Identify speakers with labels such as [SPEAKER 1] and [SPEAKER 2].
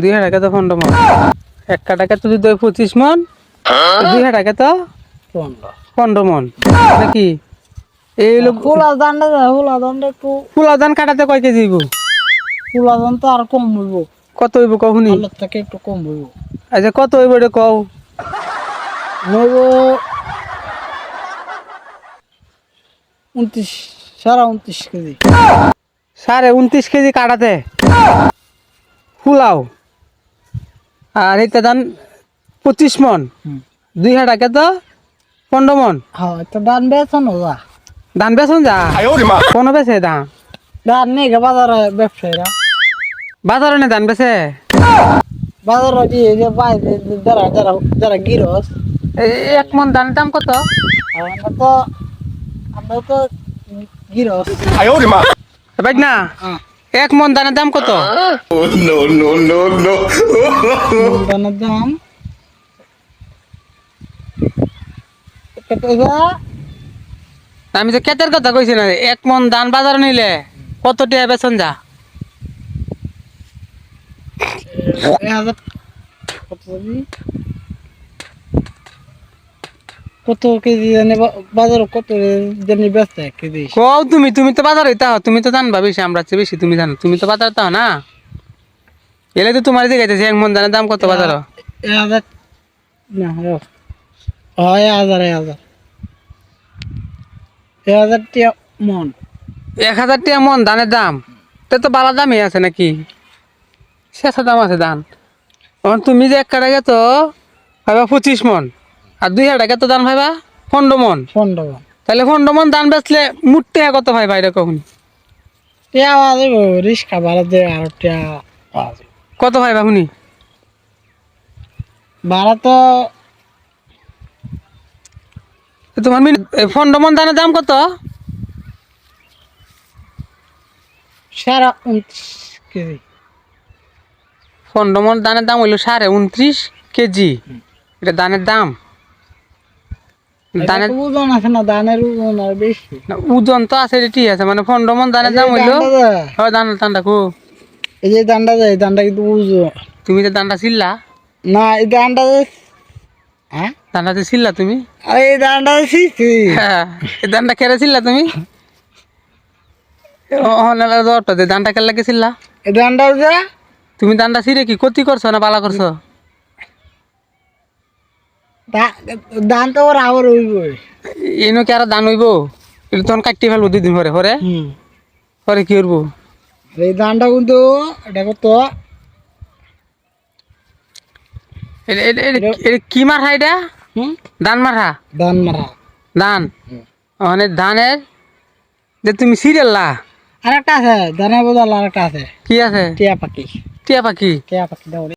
[SPEAKER 1] দুই হাজার টাকা তো পনেরো মন। এক টাকা তো যদি পঁচিশ মন দুই হাজার টাকা তো
[SPEAKER 2] পনেরো
[SPEAKER 1] মন। নাকি এই লোক
[SPEAKER 2] ফুলা দানটা ফুলা দানটা একটু
[SPEAKER 1] ফুলা ধান কাটাতে কয় কেজি
[SPEAKER 2] ফুলা দান তো আর কম হইব।
[SPEAKER 1] কত হইব কখনই
[SPEAKER 2] থেকে একটু কম হইব।
[SPEAKER 1] আচ্ছা কত হইব এটা কও?
[SPEAKER 2] হইব উনত্রিশ সারা উনত্রিশ কেজি।
[SPEAKER 1] সাড়ে উনত্রিশ কেজি কাটাতে। ফুলাও। আর এইটা ধান পঁচিশ মন। দুই হাজার টাকা তো পনেরো মন।
[SPEAKER 2] হ্যাঁ তো ডান বেচন যা।
[SPEAKER 1] ধান বেচন যা। কোনো বেছে ধান
[SPEAKER 2] ডান নেই গে বাজারে ব্যবসায়ীরা
[SPEAKER 1] বাজারে নে ধান বেছে
[SPEAKER 2] বাজারে দিয়ে যে বাইরে যারা যারা যারা গিরস।
[SPEAKER 1] এক মন ধানের দাম কত?
[SPEAKER 2] আমরা তো আমরা তো গিরস।
[SPEAKER 1] ভাই না এক মন ধানের দাম কত?
[SPEAKER 2] দানের দাম? কত
[SPEAKER 1] আমি তো কেতের কথা কইছি না এক মন ধান বাজারে নিলে কত টাকা বেচন যা?
[SPEAKER 2] হাজার কত কেজি জানি বাজারে কত জানি বেচতে এক কেজি।
[SPEAKER 1] কও তুমি তুমি তো বাজারে তাও তুমি তো জানবা বেশি আমরা চেয়ে বেশি তুমি জানো তুমি তো বাজারে তাও না? এলে তো তোমার দিকে যাইতেছে এক মন ধানের দাম কত বাজার?
[SPEAKER 2] হাজার না হয় হাজার এক হাজার। এক হাজার টিয়া মন।
[SPEAKER 1] এক হাজার টাকা মন ধানের দাম? তো তো বালা দামই আছে নাকি? শেষা দাম আছে ধান। তুমি যে এক তো ভাইবা পঁচিশ মন। আর দুই হাজার টাকা তো দাম ভাইবা পনেরো মন
[SPEAKER 2] পনেরো মন
[SPEAKER 1] তাহলে পনেরো মন ধান বেচলে মুঠ টাকা কত ভাই বাইরে কখন?
[SPEAKER 2] টিয়া যাবে রিক্সা ভাড়া দিয়ে আর টিয়া
[SPEAKER 1] কত ভাইবা শুনি?
[SPEAKER 2] ভাড়া তো
[SPEAKER 1] তোমার মিন এই পনেরো মন ধানের দাম কত?
[SPEAKER 2] সারা উনত্রিশ কেজি।
[SPEAKER 1] পনেরো মন ধানের দাম হইল সাড়ে উনত্রিশ কেজি। এটা ধানের দাম? ধানের
[SPEAKER 2] ওজন আছে না ধানের ওজন আর বেশি।
[SPEAKER 1] ওজন তো আছে ঠিক আছে মানে পনেরো মন ধানের দাম হইল। হয় কো
[SPEAKER 2] এই যে ধানটা যায় ধানটা কিন্তু ওজন।
[SPEAKER 1] তুমি যে ধানটা ছিল্লা
[SPEAKER 2] না এই যায়- হ্যাঁ?
[SPEAKER 1] ধানটা যে ছিল্লা তুমি?
[SPEAKER 2] আরে এই ধানটা শিখছি
[SPEAKER 1] হ্যাঁ এই ধানটা কেড়ে ছিল্লা তুমি? দরটা দে ধানটা কেলে গেছিল্লা
[SPEAKER 2] এই ধানটা
[SPEAKER 1] তুমি ধানটা ছিঁড়ে কি ক্ষতি করছ না বালা করছ?
[SPEAKER 2] ধান তো
[SPEAKER 1] এনো কি আর ধান হইব? এটা তখন কাটতে ফেলব দুদিন পরে পরে? পরে কি করব?
[SPEAKER 2] এই ধানটা কিন্তু এটা
[SPEAKER 1] এটা কি মারা এটা? ধান মারা
[SPEAKER 2] ধান মারা
[SPEAKER 1] ধান। মানে ধানের যে তুমি সিরিয়াল্লা
[SPEAKER 2] আর একটা আছে ধানের বদল আর একটা আছে।
[SPEAKER 1] কি আছে?
[SPEAKER 2] টিয়া পাখি।
[SPEAKER 1] টিয়া পাখি।
[SPEAKER 2] টিয়া পাখি দাও।